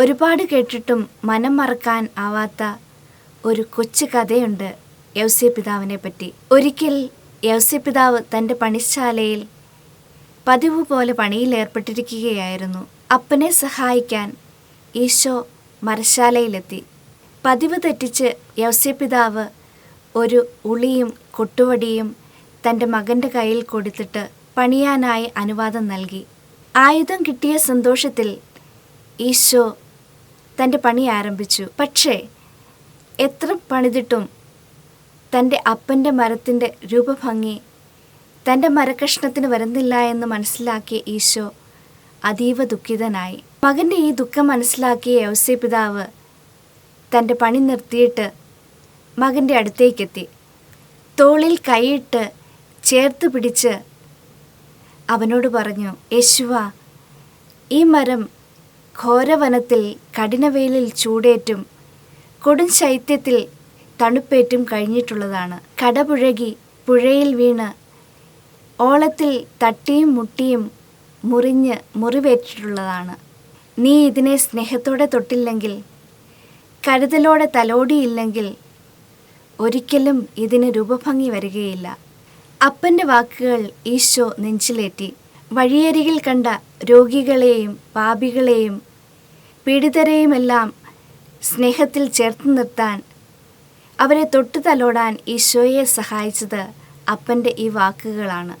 ഒരുപാട് കേട്ടിട്ടും മനം മറക്കാൻ ആവാത്ത ഒരു കൊച്ചു കഥയുണ്ട് യൗസ്യ പിതാവിനെ പറ്റി. ഒരിക്കൽ യൗസ്യ പിതാവ് തന്റെ പണിശാലയിൽ പതിവ് പോലെ ഏർപ്പെട്ടിരിക്കുകയായിരുന്നു. അപ്പനെ സഹായിക്കാൻ ഈശോ മരശാലയിലെത്തി. പതിവ് തെറ്റിച്ച് യൗസ്യ പിതാവ് ഒരു ഉളിയും കൊട്ടുവടിയും തന്റെ മകന്റെ കയ്യിൽ കൊടുത്തിട്ട് പണിയാനായി അനുവാദം നൽകി. ആയുധം കിട്ടിയ സന്തോഷത്തിൽ ഈശോ തന്റെ പണി ആരംഭിച്ചു. പക്ഷേ എത്ര പണിതിട്ടും തന്റെ അപ്പന്റെ മരത്തിന്റെ രൂപഭംഗി തന്റെ മരക്കഷ്ണത്തിന് വരുന്നില്ല എന്ന് മനസ്സിലാക്കിയ ഈശോ അതീവ ദുഃഖിതനായി. മകന്റെ ഈ ദുഃഖം മനസ്സിലാക്കിയ യവസ്യ പിതാവ് തന്റെ പണി നിർത്തിയിട്ട് മകന്റെ അടുത്തേക്കെത്തി. തോളിൽ കൈയിട്ട് ചേർത്ത് പിടിച്ച് അവനോട് പറഞ്ഞു യേശുവ ഈ മരം ഘോരവനത്തിൽ കഠിനവെയിലിൽ ചൂടേറ്റും കൊടും ശൈത്യത്തിൽ തണുപ്പേറ്റും കഴിഞ്ഞിട്ടുള്ളതാണ്. കടപുഴകി പുഴയിൽ വീണ് ഓളത്തിൽ തട്ടിയും മുട്ടിയും മുറിഞ്ഞ് മുറിവേറ്റിട്ടുള്ളതാണ്. നീ ഇതിനെ സ്നേഹത്തോടെ തൊട്ടില്ലെങ്കിൽ കരുതലോടെ തലോടിയില്ലെങ്കിൽ ഒരിക്കലും ഇതിന് രൂപഭംഗി വരികയില്ല. അപ്പന്റെ വാക്കുകൾ ഈശോ നെഞ്ചിലേറ്റി. വഴിയരികിൽ കണ്ട രോഗികളെയും പാപികളെയും പീഡിതരെയുമെല്ലാം സ്നേഹത്തിൽ ചേർത്ത് നിർത്താൻ അവരെ തൊട്ടു തലോടാൻ ഈശോയെ സഹായിച്ചത് അപ്പന്റെ ഈ വാക്കുകളാണ്.